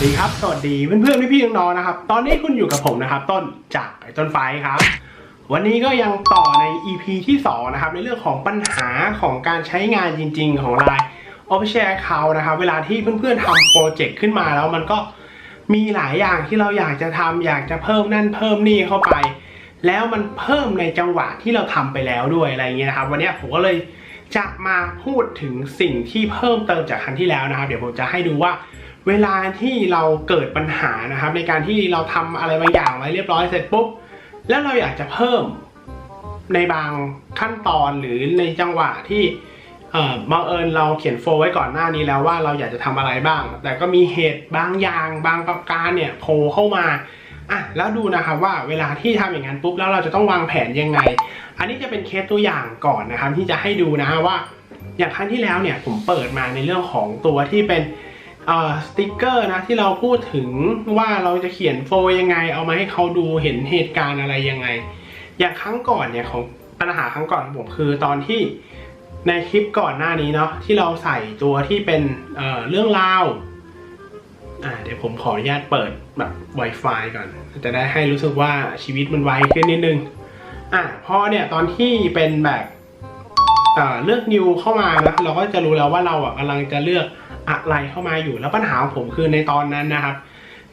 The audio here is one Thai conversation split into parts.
สดีครับ สวัสดีเพื่อนๆพี่ๆน้องๆนะครับ ตอนนี้คุณอยู่กับผมนะครับ ต้นจากไอ้ต้นไฟครับ วันนี้ก็ยังต่อใน EP ที่2นะครับ ในเรื่องของปัญหาของการใช้งานจริง ๆ ของ Line Official Account นะครับ เวลาที่เพื่อนๆทำโปรเจกต์ขึ้นมาแล้วมันก็มีหลายอย่างที่เราอยากจะทำอยากจะเพิ่มนั่นเพิ่มนี่เข้าไป แล้วมันเพิ่มในจังหวะที่เราทำไปแล้วด้วยอะไรเงี้ยนะครับ วันนี้ผมก็เลยจะมาพูดถึงสิ่งที่เพิ่มเติมจากครั้งที่แล้วนะครับ เดี๋ยวผมจะให้ดูว่า เวลาที่เราเกิดปัญหานะครับ ในการที่เราทำอะไรบางอย่างไว้เรียบร้อยเสร็จปุ๊บแล้วเราอยากจะเพิ่มในบางขั้นตอนหรือในจังหวะที่เอ่อบังเอิญเราเขียนโฟลไว้ก่อนหน้านี้แล้วว่าเราอยากจะทำอะไรบ้าง แต่ก็มีเหตุบางอย่างบางประการเนี่ยโผล่เข้ามาอะแล้วดูนะครับว่าเวลาที่ทำอย่างนั้นปุ๊บแล้วเราจะต้องวางแผนยังไง อันนี้จะเป็นเคสตัวอย่างก่อนนะครับที่จะให้ดูนะว่า อย่างครั้งที่แล้วเนี่ยผมเปิดมาในเรื่องของตัวที่เป็น สติกเกอร์นะที่เราพูดถึงว่าเราจะเขียนโฟยังไง เอามาให้เขาดูเห็นเหตุการณ์อะไรยังไง อย่างครั้งก่อนเนี่ยของปัญหาครั้งก่อนของผมคือตอนที่ในคลิปก่อนหน้านี้เนาะที่เราใส่ตัวที่เป็นเเรื่องราวอ่าเดี๋ยวผมขออนุญาตเปิดแบบ Wi-Fi ก่อน จะได้ให้รู้สึกว่าชีวิตมันไวขึ้นนิดนึงอะพอเนี่ยตอนที่เป็นแบบเเลือก new เข้ามานะเราก็จะรู้แล้วว่าเราอะกำลังจะเลือก อะไรเข้ามาอยู่ แล้วปัญหาของผมคือในตอนนั้นนะครับ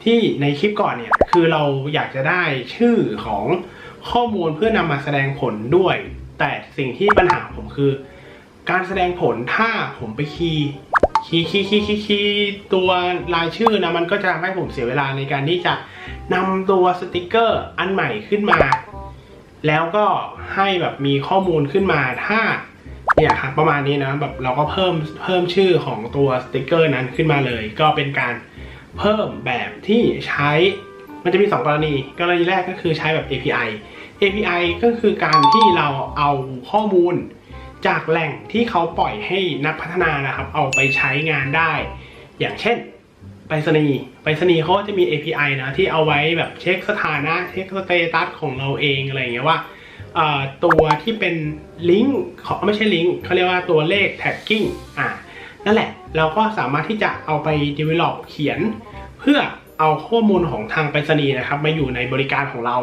ที่ในคลิปก่อนเนี่ยคือเราอยากจะได้ชื่อของข้อมูลเพื่อนำมาแสดงผลด้วย แต่สิ่งที่ปัญหาผมคือ การแสดงผลถ้าผมไปคีย์คีย์คีย์คีย์คีย์คีย์ตัวรายชื่อนะมันก็จะทำให้ผมเสียเวลาในการที่จะนำตัวสติกเกอร์อันใหม่ขึ้นมา แล้วก็ให้แบบมีข้อมูลขึ้นมาถ้า เนี่ยครับประมาณนี้นะแบบเราก็เพิ่มเพิ่มชื่อของตัวสติกเกอร์นั้นขึ้นมาเลย ก็เป็นการเพิ่มแบบที่ใช้มันจะมี 2 กรณี กรณีแรกก็คือใช้แบบ API API ก็คือการที่เราเอาข้อมูลจากแหล่งที่เขาปล่อยให้นักพัฒนานะครับ เอาไปใช้งานได้ อย่างเช่นไปรษณีย์ไปรษณีย์เขาจะมี API นะที่เอาไว้แบบเช็คสถานะเช็คสเตตัสของเราเองอะไรเงี้ยว่า ตัวที่เป็นลิงก์เขาไม่ใช่ลิงก์เขาเรียกว่าตัวเลข tagging อ่านั่นแหละเราก็สามารถที่จะเอาไป develop เขียน เพื่อเอาข้อมูลของทางไปรษณีย์นะครับ มาอยู่ในบริการของเรา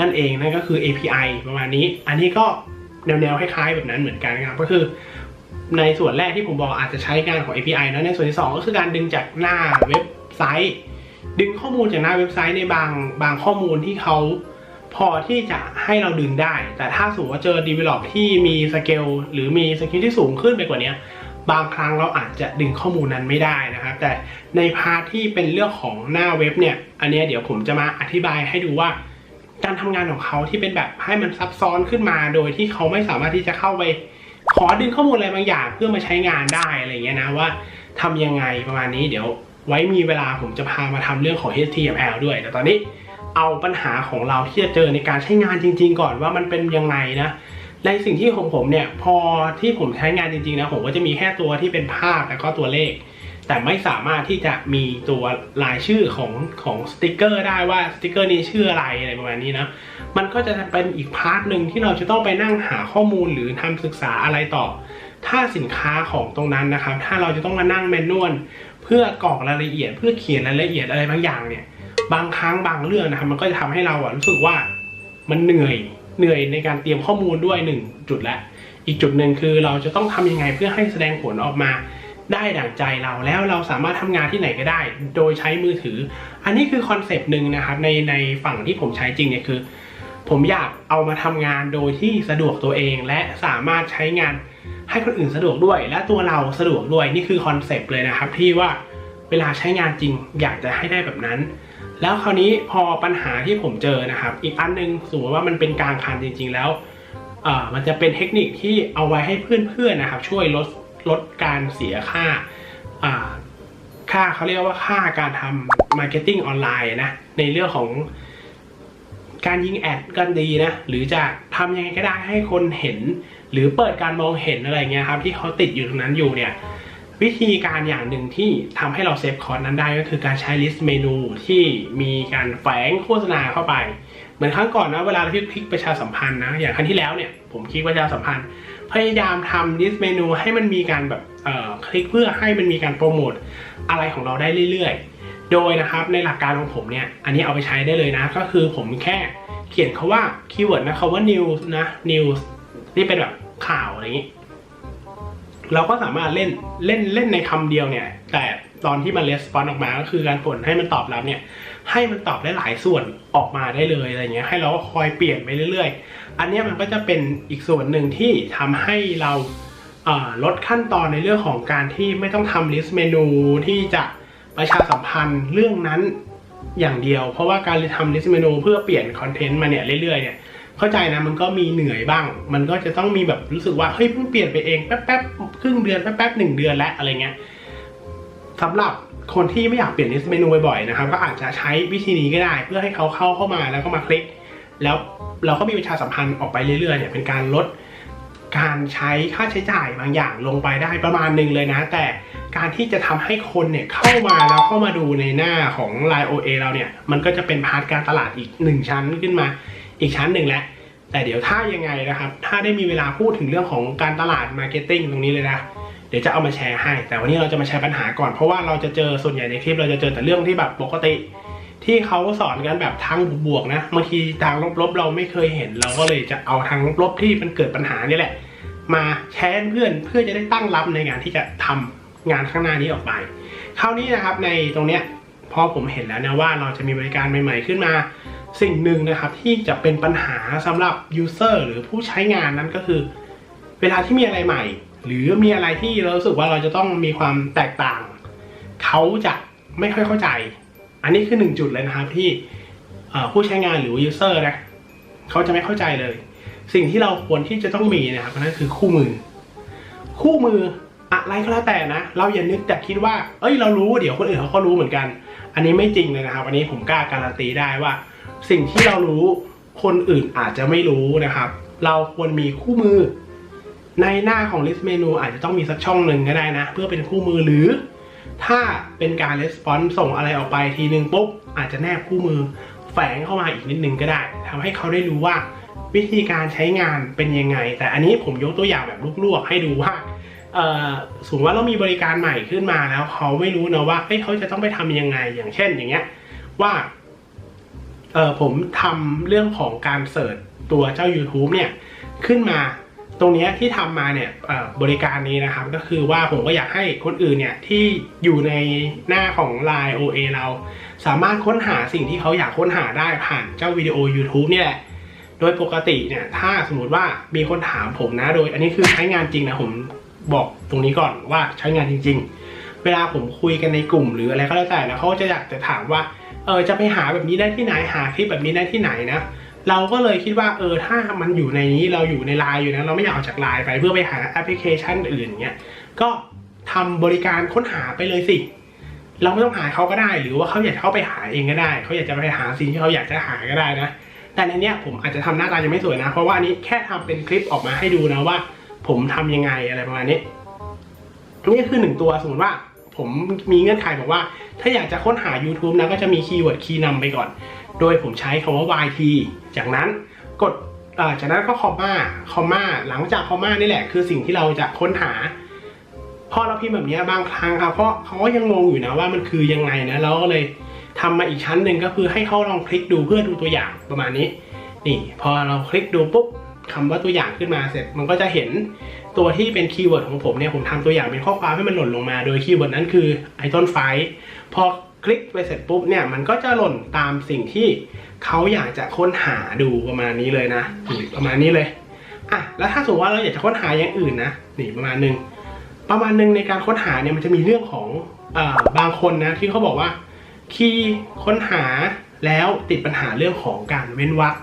นั่นเองนั่นก็คือ API ประมาณนี้ อันนี้ก็แนวๆคล้ายๆแบบนั้นเหมือนกันนะครับก็คือ ในส่วนแรกที่ผมบอกอาจจะใช้งานของ API นะในส่วนที่ 2 ก็คือการดึงจากหน้าเว็บไซต์ ดึงข้อมูลจากหน้าเว็บไซต์ในบางบางข้อมูลที่เขา พอที่จะให้เราดึงได้ แต่ถ้าสมมติว่าเจอ develop ที่มีสเกลหรือมีสกิลที่สูงขึ้นไปกว่านี้บางครั้งเราอาจจะดึงข้อมูลนั้นไม่ได้นะครับ แต่ในพาร์ทที่เป็นเรื่องของหน้าเว็บเนี่ย อันนี้เดี๋ยวผมจะมาอธิบายให้ดูว่า การทำงานของเขาที่เป็นแบบให้มันซับซ้อนขึ้นมา โดยที่เขาไม่สามารถที่จะเข้าไป ขอดึงข้อมูลอะไรบางอย่างเพื่อมาใช้งานได้อะไรเงี้ยนะว่าทำยังไงประมาณนี้เดี๋ยวไว้มีเวลาผมจะพามาทำเรื่องของ HTML ด้วยแต่ตอนนี้ เอาปัญหาของเราที่จะเจอในการใช้งานจริง ๆ ก่อนว่ามันเป็นยังไงนะในสิ่งที่ของผมเนี่ยพอที่ผมใช้งานจริงๆนะผมก็จะมีแค่ตัวที่เป็นภาพแล้วก็ตัวเลข แต่ไม่สามารถที่จะมีตัวรายชื่อของของสติกเกอร์ได้ว่าสติกเกอร์นี้ชื่ออะไรอะไรประมาณนี้นะมันก็จะเป็นอีกพาร์ทหนึ่งที่เราจะต้องไปนั่งหาข้อมูลหรือทำศึกษาอะไรต่อ ถ้าสินค้าของตรงนั้นนะครับ ถ้าเราจะต้องมานั่งแมนนวลเพื่อกรอกรายละเอียด เพื่อเขียนรายละเอียดอะไรบางอย่างเนี่ย บางครั้งบางเรื่องนะครับมันก็จะทำให้เราอะรู้สึกว่ามันเหนื่อยเหนื่อยในการเตรียมข้อมูลด้วยหนึ่งจุดและ อีกจุดหนึ่งคือเราจะต้องทำยังไงเพื่อให้แสดงผลออกมาได้ดั่งใจเราแล้วเราสามารถทำงานที่ไหนก็ได้ โดยใช้มือถือ อันนี้คือคอนเซปต์หนึ่งนะครับในในฝั่งที่ผมใช้จริงเนี่ยคือ ผมอยากเอามาทำงานโดยที่สะดวกตัวเอง และสามารถใช้งานให้คนอื่นสะดวกด้วย และตัวเราสะดวกด้วยนี่คือคอนเซปต์เลยนะครับที่ว่าเวลาใช้งานจริงอยากจะให้ได้แบบนั้น แล้วคราวนี้พอปัญหาที่ผมเจอนะครับ อีกอันหนึงสมมติว่ามันเป็นกลางคันจริง ๆ แล้วมันจะเป็นเทคนิคที่เอาไว้ให้เพื่อนๆนะครับ ช่วยลดลดการเสียค่าอ่าค่าเขาเรียกว่าค่าการทำมาร์เก็ตติ้งออนไลน์นะ ในเรื่องของการยิงแอดกันดีนะ หรือจะทำยังไงก็ได้ให้คนเห็น หรือเปิดการมองเห็นอะไรเงี้ยครับ ที่เขาติดอยู่ตรงนั้นอยู่เนี่ย วิธีการอย่างหนึ่งที่ทำให้เราเซฟคอร์สนั้นได้ก็คือการใช้ลิสต์เมนูที่มีการแฝงโฆษณาเข้าไป เหมือนครั้งก่อนนะเวลาที่คลิกประชาสัมพันธ์นะอย่างครั้งที่แล้วเนี่ยผมคลิกประชาสัมพันธ์ พยายามทำลิสต์เมนูให้มันมีการแบบเอ่อคลิกเพื่อให้มันมีการโปรโมทอะไรของเราได้เรื่อยๆ โดยนะครับในหลักการของผมเนี่ยอันนี้เอาไปใช้ได้เลยนะ ก็คือผมแค่เขียนคาว่าคีย์เวิร์ดนะคาว่า news นะ news ที่เป็นแบบข่าวอะไรอย่างนี้ เราก็สามารถเล่นเล่นเล่นในคำเดียวเนี่ย แต่ตอนที่มันレスปอนออกมาก็คือการผลให้มันตอบรับเนี่ย ให้มันตอบได้หลายส่วนออกมาได้เลยอะไรเงี้ย ให้เราก็คอยเปลี่ยนไปเรื่อยๆ อันนี้มันก็จะเป็นอีกส่วนหนึ่งที่ทำให้เราลดขั้นตอนในเรื่องของการที่ไม่ต้องทำลิสต์เมนูที่จะประชาสัมพันธ์เรื่องนั้นอย่างเดียว เพราะว่าการทำลิสต์เมนูเพื่อเปลี่ยนคอนเทนต์มาเนี่ยเรื่อยๆเนี่ยเข้าใจนะมันก็มีเหนื่อยบ้าง มันก็จะต้องมีแบบรู้สึกว่าเฮ้ยเพิ่งเปลี่ยนไปเองแป๊บๆ รึ่งเดือนแป๊บๆหนึ่งเดือนแล้วอะไรเงี้ยสำหรับคนที่ไม่อยากเปลี่ยนลิสต์เมนูบ่อยๆนะครับ ก็อาจจะใช้วิธีนี้ก็ได้ เพื่อให้เขาเข้าเข้ามาแล้วก็มาคลิก แล้วเราก็มีประชาสัมพันธ์ออกไปเรื่อยๆเนี่ยเป็นการลดการใช้ค่าใช้จ่ายบางอย่างลงไปได้ประมาณหนึ่งเลยนะ แต่การที่จะทำให้คนเนี่ยเข้ามาแล้วเข้ามาดูในหน้าของ Line OA เราเนี่ย มันก็จะเป็นพาร์ทการตลาดอีกหนึ่งชั้นขึ้นมาอีกชั้นหนึ่งแล้ว แต่เดี๋ยวถ้ายังไงนะครับ ถ้าได้มีเวลาพูดถึงเรื่องของการตลาดมาร์เก็ตติ้งตรงนี้เลยนะเดี๋ยวจะเอามาแชร์ให้ แต่วันนี้เราจะมาแชร์ปัญหาก่อนเพราะว่าเราจะเจอส่วนใหญ่ในคลิปเราจะเจอแต่เรื่องที่แบบปกติ ที่เขาสอนกันแบบทางบวกนะบางทีทางลบๆเราไม่เคยเห็น เราก็เลยจะเอาทางลบๆที่มันเกิดปัญหานี่แหละ มาแชร์เพื่อนเพื่อจะได้ตั้งรับในงานที่จะทำงานข้างหน้านี้ออกไปคราวนี้นะครับในตรงเนี้ยพอผมเห็นแล้วนะว่าเราจะมีบริการใหม่ ๆขึ้นมา สิ่งหนึ่งนะครับที่จะเป็นปัญหาสำหรับ user หรือผู้ใช้งานนั้นก็คือ เวลาที่มีอะไรใหม่ หรือมีอะไรที่เราสึกว่าเราจะต้องมีความแตกต่าง เขาจะไม่ค่อยเข้าใจ อันนี้คือหนึ่งจุดเลยนะครับที่ผู้ใช้งานหรือ user นะเขาจะไม่เข้าใจเลย สิ่งที่เราควรที่จะต้องมีนะครับนั่นคือคู่มือ คู่มืออะไรก็แล้วแต่นะ เราอย่านึกแต่คิดว่า เอ้ยเรารู้เดี๋ยวคนอื่นเขาก็รู้เหมือนกัน อันนี้ไม่จริงเลยนะครับ อันนี้ผมกล้าการันตีได้ว่า สิ่งที่เรารู้คนอื่นอาจจะไม่รู้นะครับ เราควรมีคู่มือ ในหน้าของ list menu อาจจะต้องมีสักช่องหนึ่งก็ได้นะ เพื่อเป็นคู่มือหรือ ถ้าเป็นการ response ส่งอะไรออกไปทีนึงปุ๊บอาจจะแนบคู่มือแฝงเข้ามาอีกนิดนึงก็ได้ทำให้เขาได้รู้ว่าวิธีการใช้งานเป็นยังไง แต่อันนี้ผมยกตัวอย่างแบบลวกๆให้ดูว่าสมมติว่าเรามีบริการใหม่ขึ้นมาแล้วเขาไม่รู้นะว่าเฮ้ยเขาจะต้องไปทำยังไงอย่างเช่นอย่างเงี้ยว่า เออผมทำเรื่องของการเสิร์ชตัวเจ้า YouTube เนี่ยขึ้นมาตรงนี้ที่ทำมาเนี่ยบริการนี้นะครับ ก็คือว่าผมก็อยากให้คนอื่นเนี่ยที่อยู่ในหน้าของ Line OA เรา สามารถค้นหาสิ่งที่เขาอยากค้นหาได้ผ่านเจ้าวิดีโอ YouTube เนี่ยแหละ โดยปกติเนี่ยถ้าสมมติว่ามีคนถามผมนะโดย อันนี้คือใช้งานจริงนะผมบอกตรงนี้ก่อนว่าใช้งานจริง ๆ เวลาผมคุยกันในกลุ่มหรืออะไรก็แล้วแต่นะเขาจะอยากจะถามว่า เออจะไปหาแบบนี้ได้ที่ไหนหาคลิปแบบนี้ได้ที่ไหนนะเราก็เลยคิดว่าเออถ้ามันอยู่ในนี้เราอยู่ในไลน์อยู่นะเราไม่อยากออกจากไลน์ไปเพื่อไปหาแอปพลิเคชันอื่นเงี้ยก็ทำบริการค้นหาไปเลยสิ เราไม่ต้องหาเขาก็ได้ หรือว่าเขาอยากเข้าไปหาเองก็ได้ เขาอยากจะไปหาสิ่งที่เขาอยากจะหาก็ได้นะ แต่ในเนี้ยผมอาจจะทำหน้าตายังไม่สวยนะ เพราะว่าอันนี้แค่ทำเป็นคลิปออกมาให้ดูนะว่า ผมทำยังไงอะไรประมาณนี้นี่คือหนึ่งตัวสมมติว่า ผมมีเงื่อนไขบอกว่า ถ้าอยากจะค้นหา YouTube นะก็จะมีคีย์เวิร์ดคีย์นำไปก่อน โดยผมใช้คำว่า YT จากนั้นกดจากนั้นก็คอมมาคอมมาหลังจากคอมมานี่แหละ คือสิ่งที่เราจะค้นหา พอเราพิมพ์แบบนี้บางครั้งครับเพราะเขาก็ยังงงอยู่นะว่ามันคือยังไงนะเราก็เลยทำมาอีกชั้นหนึ่งก็คือให้เขาลองคลิกดูเพื่อดูตัวอย่างประมาณนี้ นี่ พอเราคลิกดูปุ๊บ คำว่าตัวอย่างขึ้นมาเสร็จ มันก็จะเห็นตัวที่เป็นคีย์เวิร์ดของผมเนี่ยผมทำตัวอย่างเป็นข้อความให้มันหล่นลงมา โดยคีย์เวิร์ดนั้นคือไอต้นไฟพอคลิกไปเสร็จปุ๊บเนี่ยมันก็จะหล่นตามสิ่งที่เขาอยากจะค้นหาดูประมาณนี้เลยนะนี่ประมาณนี้เลยอะแล้วถ้าสมมติว่าเราอยากจะค้นหาอย่างอื่นนะนี่ประมาณหนึงประมาณหนึ่งในการค้นหาเนี่ยมันจะมีเรื่องของอบางคนนะที่เขาบอกว่าคีย์ค้นหาแล้วติดปัญหาเรื่องของการเว้นวรรค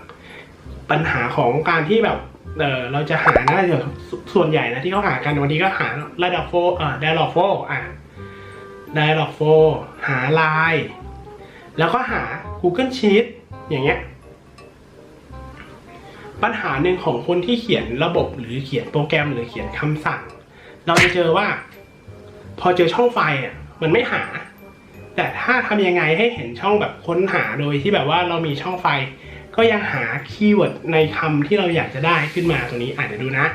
ปัญหาของการที่แบบเออเราจะหานะเดี๋ยวส่วนใหญ่นะที่เขาหากันวันนี้ก็หาระดับโฟเอ่อ dialog โฟอะ dialog โฟหาไลน์แล้วก็หา Google Sheet อย่างเงี้ยปัญหาหนึ่งของคนที่เขียนระบบหรือเขียนโปรแกรมหรือเขียนคำสั่ง เราจะเจอว่า พอเจอช่องไฟอะมันไม่หา แต่ถ้าทำยังไงให้เห็นช่องแบบค้นหาโดยที่แบบว่าเรามีช่องไฟ ก็ยังหาคีย์เวิร์ดในคำที่เราอยากจะได้ขึ้นมาตรงนี้อาจจะเดี๋ยวดูนะ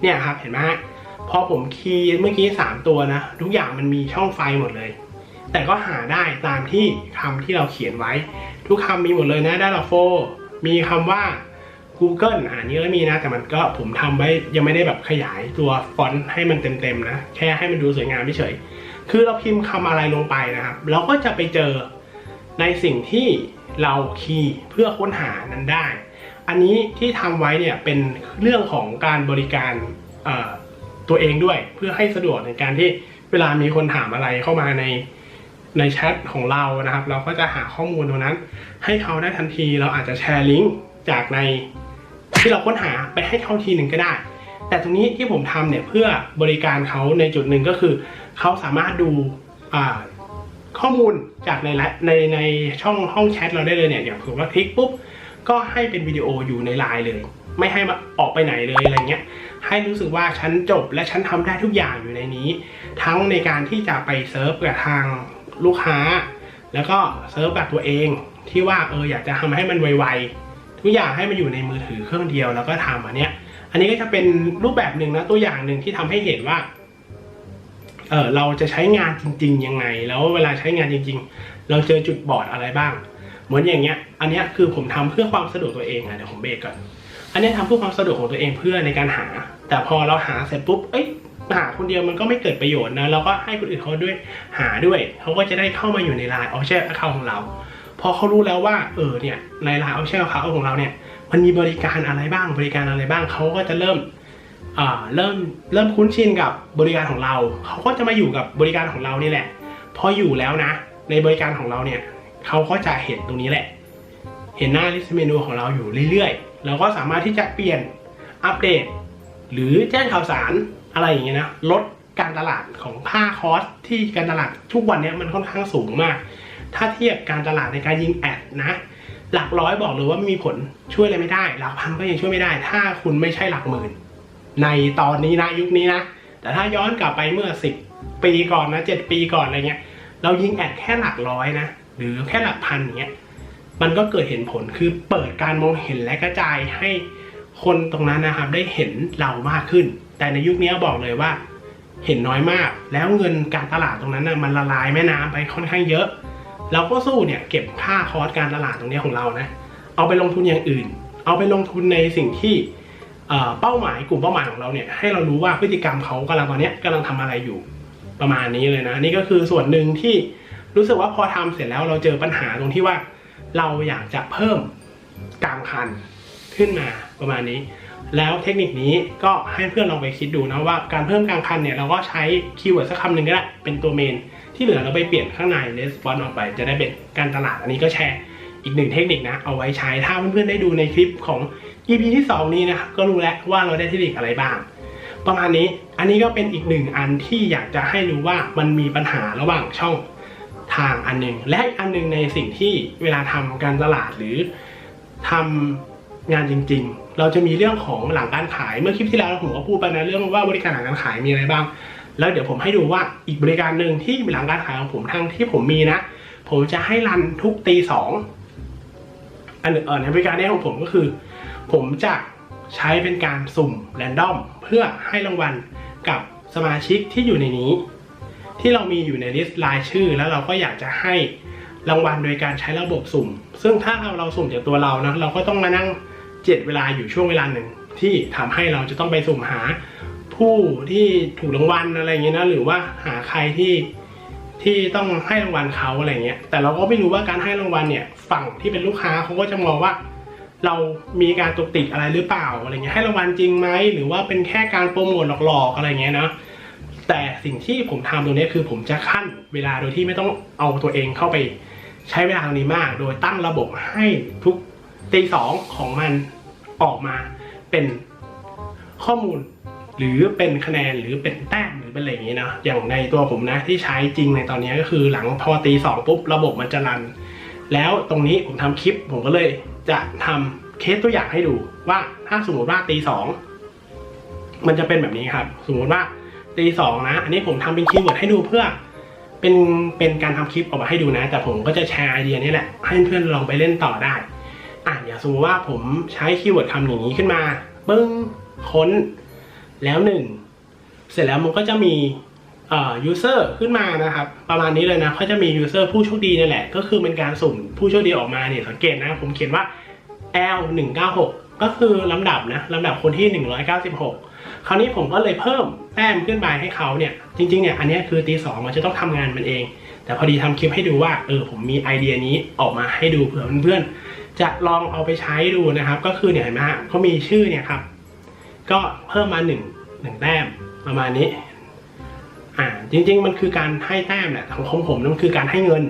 เนี่ยครับเห็นไหมพอผมคีย์เมื่อกี้สามตัวนะ ทุกอย่างมันมีช่องไฟหมดเลย แต่ก็หาได้ตามที่คำที่เราเขียนไว้ ทุกคำมีหมดเลยนะด้านละโฟมีคำว่า Google อ่านี่ก็มีนะ แต่มันก็ผมทำไว้ยังไม่ได้แบบขยายตัวฟอนต์ให้มันเต็มๆนะ แค่ให้มันดูสวยงามเฉยๆคือเราพิมพ์คำอะไรลงไปนะครับ เราก็จะไปเจอในสิ่งที่ เราคีย์เพื่อค้นหานั้นได้ อันนี้ที่ทำไว้เนี่ยเป็นเรื่องของการบริการตัวเองด้วย เพื่อให้สะดวกในการที่เวลามีคนถามอะไรเข้ามาในในแชทของเรานะครับ เราก็จะหาข้อมูลตรงนั้น ให้เขาได้ทันทีเราอาจจะแชร์ลิงก์จากในที่เราค้นหาไปให้เขาทีหนึ่งก็ได้ แต่ตรงนี้ที่ผมทำเนี่ยเพื่อบริการเขาในจุดหนึ่งก็คือ เขาสามารถดูอ่า ข้อมูลจากในลน์ในในช่องห้องแชทเราได้เลยเนี่ยอย่างผมว่าคลิกปุ๊บก็ให้เป็นวิดีโออยู่ในไลน์เลย ไม่ให้มาออกไปไหนเลยอะไรเงี้ยให้รู้สึกว่าฉันจบและฉันทำได้ทุกอย่างอยู่ในนี้ ทั้งในการที่จะไปเซิร์ฟกับทางลูกค้า แล้วก็เซิร์ฟกับตัวเองที่ว่าเอออยากจะทำให้มันไวๆทุกอย่างให้มันอยู่ในมือถือเครื่องเดียวแล้วก็ทำอันเนี้ยอันนี้ก็จะเป็นรูปแบบหนึ่งนะตัวอย่างหนึ่งที่ทำให้เห็นว่า เออเราจะใช้งานจริงๆยังไง แล้วเวลาใช้งานจริง ๆ เราเจอจุดบอดอะไรบ้าง เหมือนอย่างเงี้ย อันเนี้ยคือผมทำเพื่อความสะดวกตัวเองอะเดี๋ยวผมเบรกก่อน อันนี้ทำเพื่อความสะดวกของตัวเองเพื่อในการหา แต่พอเราหาเสร็จปุ๊บ เอ้ยหาคนเดียวมันก็ไม่เกิดประโยชน์นะเราก็ให้คนอื่นเขาด้วยหาด้วยเขาก็จะได้เข้ามาอยู่ในไลน์ออฟเชียลเขาของเรา พอเขารู้แล้วว่าเออเนี่ยในไลน์ออฟเชียลเขาของเราเนี่ยมันมีบริการอะไรบ้างบริการอะไรบ้างเขาก็จะเริ่ม เริ่มเริ่มคุ้นชินกับบริการของเรา เขาก็จะมาอยู่กับบริการของเรานี่แหละ พออยู่แล้วนะ ในบริการของเราเนี่ยเขาก็จะเห็นตรงนี้แหละ เห็นหน้าลิสต์เมนูของเราอยู่เรื่อยๆเราก็สามารถที่จะเปลี่ยนอัปเดต หรือแจ้งข่าวสารอะไรอย่างเงี้ยนะลดการตลาดของค่าคอสที่การตลาดทุกวันนี้มันค่อนข้างสูงมาก ถ้าเทียบการตลาดในการยิงแอดนะ หลักร้อยบอกเลยว่าไม่มีผลช่วยอะไรไม่ได้ หลักพันก็ยังช่วยไม่ได้ ถ้าคุณไม่ใช่หลักหมื่น ในตอนนี้นะยุคนี้นะ แต่ถ้าย้อนกลับไปเมื่อ 10 ปีก่อนนะ 7 ปีก่อนอะไรเงี้ย เรายิงแอดแค่หลักร้อยนะ หรือแค่หลักพันเงี้ย มันก็เกิดเห็นผลคือเปิดการมองเห็นและกระจายให้คนตรงนั้นนะครับได้เห็นเรามากขึ้น แต่ในยุคนี้บอกเลยว่า เห็นน้อยมาก แล้วเงินการตลาดตรงนั้นนะมันละลายแม่น้ำไปค่อนข้างเยอะ เราก็สู้เนี่ยเก็บค่าคอร์สการตลาดตรงนี้ของเรานะ เอาไปลงทุนอย่างอื่น เอาไปลงทุนในสิ่งที่ เป้าหมายกลุ่มเป้าหมายของเราเนี่ยให้เรารู้ว่าพฤติกรรมเขากำลังตอนนี้กำลังทำอะไรอยู่ประมาณนี้เลยนะนี่ก็คือส่วนหนึ่งที่รู้สึกว่าพอทำเสร็จแล้วเราเจอปัญหาตรงที่ว่า เราอยากจะเพิ่มกลางคันขึ้นมาประมาณนี้ แล้วเทคนิคนี้ก็ให้เพื่อนลองไปคิดดูนะว่าการเพิ่มกลางคันเนี่ยเราก็ใช้คีย์เวิร์ดสักคำหนึ่งก็ได้เป็นตัวเมน ที่เหลือเราไปเปลี่ยนข้างในレスปอนออกไป จะได้เป็นการตลาดอันนี้ก็แชร์อีกหนึ่งเทคนิคนะเอาไว้ใช้ถ้าเพื่อนๆได้ดูในคลิปของ EP ที่ 2 นี้นะครับก็รู้แล้วว่าเราได้เทคนิคอะไรบ้าง ประมาณนี้อันนี้ก็เป็นอีกหนึ่งอันที่อยากจะให้รู้ว่ามันมีปัญหาระหว่างช่องทางอันหนึ่งและอันหนึ่งในสิ่งที่เวลาทำการตลาดหรือทำงานจริง ๆ เราจะมีเรื่องของหลังการขายเมื่อคลิปที่แล้วผมก็พูดไปนะเรื่องว่าบริการหลังการขายมีอะไรบ้าง แล้วเดี๋ยวผมให้ดูว่าอีกบริการหนึ่งที่หลังการขายของผมทั้งที่ผมมีนะ ผมจะให้รันทุกตีสองอันเออในบริการนี้ของผมก็คือ ผมจะใช้เป็นการสุ่มแรนดอมเพื่อให้รางวัลกับสมาชิกที่อยู่ในนี้ ที่เรามีอยู่ในลิสต์รายชื่อ แล้วเราก็อยากจะให้รางวัลโดยการใช้ระบบสุ่ม ซึ่งถ้าเราเราสุ่มจากตัวเรานะเราก็ต้องมานั่งเจ็ดเวลาอยู่ช่วงเวลาหนึ่ง ที่ทำให้เราจะต้องไปสุ่มหา ผู้ที่ถูกรางวัลอะไรอย่างเงี้ยนะหรือว่าหาใครที่ที่ต้องให้รางวัลเขาอะไรเงี้ยแต่เราก็ไม่รู้ว่าการให้รางวัลเนี่ยฝั่งที่เป็นลูกค้าเขาก็จะมองว่า เรามีการตุกติกอะไรหรือเปล่าอะไรเงี้ยให้รางวัลจริงไหมหรือว่าเป็นแค่การโปรโมทหลอกๆอะไรเงี้ยนะแต่สิ่งที่ผมทำตรงนี้คือผมจะขั้นเวลาโดยที่ไม่ต้องเอาตัวเองเข้าไปใช้เวลาตรงนี้มาก โดยตั้งระบบให้ทุกตีสองของมันออกมาเป็นข้อมูล หรือเป็นคะแนนหรือเป็นแต้มหรือเป็นอะไรอย่างนี้นะอย่างในตัวผมนะที่ใช้จริงในตอนนี้ก็คือหลังพอตีสองปุ๊บระบบมันจะรัน แล้วตรงนี้ผมทำคลิปผมก็เลย จะทำเคสตัวอย่างให้ดูว่าถ้าสมมติว่าตีสองมันจะเป็นแบบนี้ครับ สมมติว่าตีสองนะ อันนี้ผมทำเป็นคีย์เวิร์ดให้ดูเพื่อเป็นเป็นการทำคลิปออกมาให้ดูนะ แต่ผมก็จะแชร์ไอเดียนี้แหละ ให้เพื่อนลองไปเล่นต่อได้อะอย่างสมมติว่าผมใช้คีย์เวิร์ดคำอย่างนี้ขึ้นมาปึ้งค้นแล้วหนึ่งเสร็จแล้วมันก็จะมี เอ่อ user ขึ้นมานะครับ ประมาณนี้เลยนะเขาจะมี user ผู้โชคดีนี่แหละ ก็คือเป็นการสุ่มผู้โชคดีออกมาเนี่ยสังเกตนะ ผมเขียนว่า L 1 9 6ก็คือลำดับนะลำดับคนที่ 196 คราวนี้ผมก็เลยเพิ่มแต้มขึ้นไปให้เขาเนี่ย จริงๆเนี่ยอันนี้คือตีสองมันจะต้องทำงานมันเอง แต่พอดีทำคลิปให้ดูว่าเออผมมีไอเดียนี้ออกมาให้ดูเผื่อเพื่อนๆจะลองเอาไปใช้ดูนะครับ ก็คือเนี่ยเห็นไหมฮะเขามีชื่อเนี่ยครับ ก็เพิ่มมาหนึ่งหนึ่งแต้มประมาณนี้ อ่าจริง ๆ มันคือการให้แต้มแหละของผมนั่นคือการให้เงิน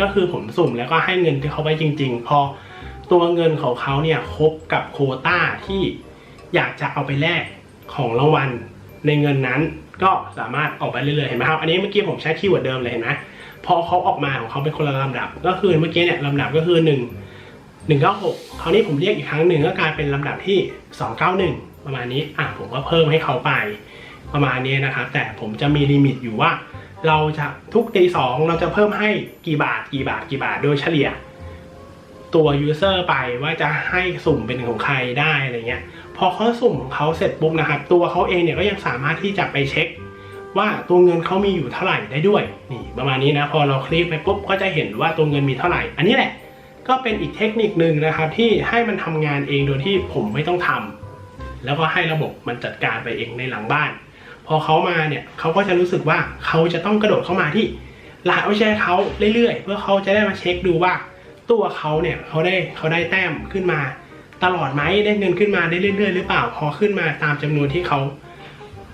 ก็คือผมสุ่มแล้วก็ให้เงินที่เขาไว้จริง ๆ พอตัวเงินของเขาเนี่ยครบกับโคต้าที่อยากจะเอาไปแลกของรางวัลในเงินนั้นก็สามารถออกไปเรื่อยๆเห็นไหมครับ อันนี้เมื่อกี้ผมใช้คีย์เวิร์ดเดิมเลยเห็นไหมพอเขาออกมาของเขาเป็นคนละลำดับ ก็คือเมื่อกี้เนี่ยลำดับก็คือหนึ่งหนึ่งเก้าหกคราวนี้ผมเรียกอีกครั้งหนึ่งก็กลายเป็นลำดับที่สองเก้าหนึ่งประมาณนี้อะผมก็เพิ่มให้เขาไป ประมาณนี้นะครับ แต่ผมจะมีลิมิตอยู่ว่า เราจะทุกตีสองเราจะเพิ่มให้กี่บาทกี่บาทกี่บาทโดยเฉลี่ย ตัว user ไปว่าจะให้สุ่มเป็นของใครได้อะไรเงี้ยพอเขาสุ่มของเขาเสร็จปุ๊บนะครับตัวเขาเองเนี่ยก็ยังสามารถที่จะไปเช็ค ว่าตัวเงินเขามีอยู่เท่าไหร่ได้ด้วยนี่ประมาณนี้นะพอเราคลิกไปปุ๊บก็จะเห็นว่าตัวเงินมีเท่าไหร่ อันนี้แหละก็เป็นอีกเทคนิคหนึ่งนะครับที่ให้มันทำงานเองโดยที่ผมไม่ต้องทำแล้วก็ให้ระบบมันจัดการไปเองในหลังบ้าน พอเขามาเนี่ยเขาก็จะรู้สึกว่าเขาจะต้องกระโดดเข้ามาที่ไลน์เอาแชร์เขาเรื่อยๆ เพื่อเขาจะได้มาเช็คดูว่า ตัวเขาเนี่ยเขาได้เขาได้แต้มขึ้นมา ตลอดไหมได้เงินขึ้นมาได้เรื่อย ๆ หรือเปล่าพอขึ้นมาตามจำนวนที่เขา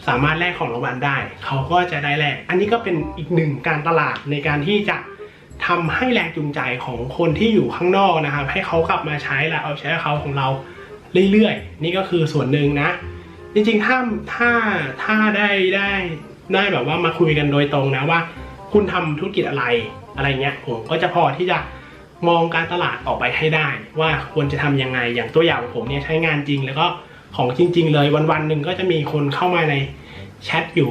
สามารถแลกของรางวัลได้ เขาก็จะได้แลกอันนี้ก็เป็นอีกหนึ่งการตลาดในการที่จะทำให้แรงจูงใจของคนที่อยู่ข้างนอกนะครับ ให้เขากลับมาใช้และเอาใช้เขาของเราเรื่อยๆ นี่ก็คือส่วนหนึ่งนะ จริงๆ ถ้าถ้าถ้าได้ได้ได้แบบว่ามาคุยกันโดยตรงนะว่า คุณทำธุรกิจอะไรอะไรเงี้ยผมก็จะพอที่จะมองการตลาดออกไปให้ได้ ว่าควรจะทำยังไงอย่างตัวอย่างของผมเนี่ยใช้งานจริง แล้วก็ของจริง ๆ เลยวันๆหนึ่งก็จะมีคนเข้ามาในแชทอยู่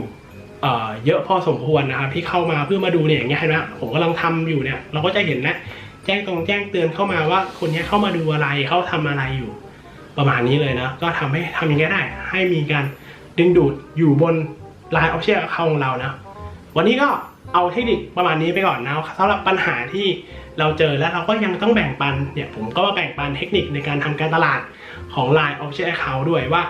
เอ่อเยอะพอสมควรนะครับที่เข้ามาเพื่อมาดูเนี่ยอย่างเงี้ยเห็นไหมผมกำลังทำอยู่เนี่ยเราก็จะเห็นนะ แจ้งตรงแจ้งเตือนเข้ามาว่าคนเนี้ยเข้ามาดูอะไรเขาทำอะไรอยู่ ประมาณนี้เลยนะ ก็ทำให้ทำยังไงได้ ให้มีการดึงดูดอยู่บน Line Official Account ของเรานะ วันนี้ก็เอาเทคนิคประมาณนี้ไปก่อนนะสำหรับปัญหาที่เราเจอแล้วเราก็ยังต้องแบ่งปันเนี่ยผมก็มาแบ่งปันเทคนิคในการทำการตลาดของ Line Official Account ด้วยว่า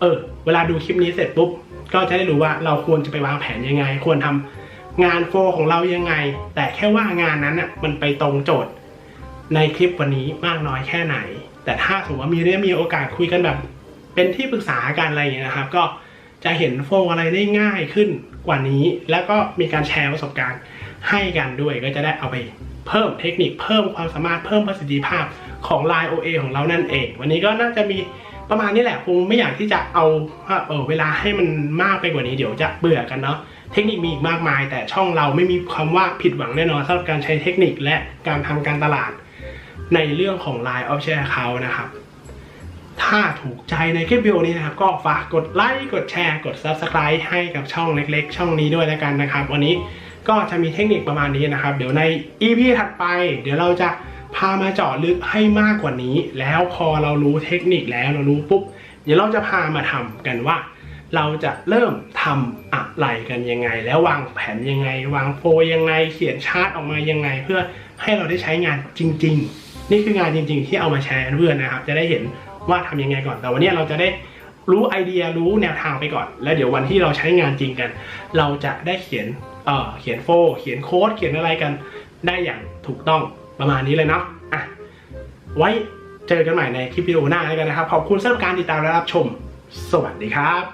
เออ เวลาดูคลิปนี้เสร็จปุ๊บ ก็จะได้รู้ว่าเราควรจะไปวางแผนยังไง ควรทำงานโฟของเรายังไง แต่แค่ว่างานนั้นอะมันไปตรงโจทย์ในคลิปวันนี้มากน้อยแค่ไหน แต่ถ้าสมมติว่ามีเรื่องมีโอกาสคุยกันแบบ เป็นที่ปรึกษากันอะไรอย่างเงี้ยนะครับ ก็จะเห็นโฟลอะไรได้ง่ายขึ้นกว่านี้ แล้วก็มีการแชร์ประสบการณ์ให้กันด้วยก็จะได้เอาไปเพิ่มเทคนิคเพิ่มความสามารถเพิ่มประสิทธิภาพของ Line OA ของเรานั่นเอง วันนี้ก็น่าจะมีประมาณนี้แหละคงไม่อยากที่จะเอาเออเวลาให้มันมากไปกว่านี้เดี๋ยวจะเบื่อกันเนาะเทคนิคมีอีกมากมาย แต่ช่องเราไม่มีคำว่าผิดหวังแน่นอนสำหรับการใช้เทคนิคและการทำการตลาด ในเรื่องของ Line Official Account นะครับ ถ้าถูกใจในคลิปวิดีโอนี้นะครับ ก็ฝากกดไลค์กดแชร์กด Subscribe ให้กับช่องเล็กๆ ช่องนี้ด้วยแล้วกันนะครับ วันนี้ก็จะมีเทคนิคประมาณนี้นะครับ เดี๋ยวใน EP ถัดไป เดี๋ยวเราจะพามาเจาะลึกให้มากกว่านี้ แล้วพอเรารู้เทคนิคแล้วเรารู้ปุ๊บ เดี๋ยวเราจะพามาทำกันว่า เราจะเริ่มทำอะไรกันยังไง แล้ววางแผนยังไง วางโฟยังไง เขียนชาร์ตออกมายังไง เพื่อให้เราได้ใช้งานจริง ๆ นี่คืองานจริงๆ ที่เอามาแชร์เพื่อนนะครับ จะได้เห็นว่าทำยังไงก่อน แต่วันนี้เราจะได้รู้ไอเดียรู้แนวทางไปก่อน แล้วเดี๋ยววันที่เราใช้งานจริงกัน เราจะได้เขียนเอ่อเขียนโฟเขียนโค้ดเขียนอะไรกันได้อย่างถูกต้องประมาณนี้เลยเนาะอะไว้เจอกันใหม่ในคลิปวิดีโอหน้าแล้วกันนะครับ ขอบคุณสำหรับการติดตามและรับชม สวัสดีครับ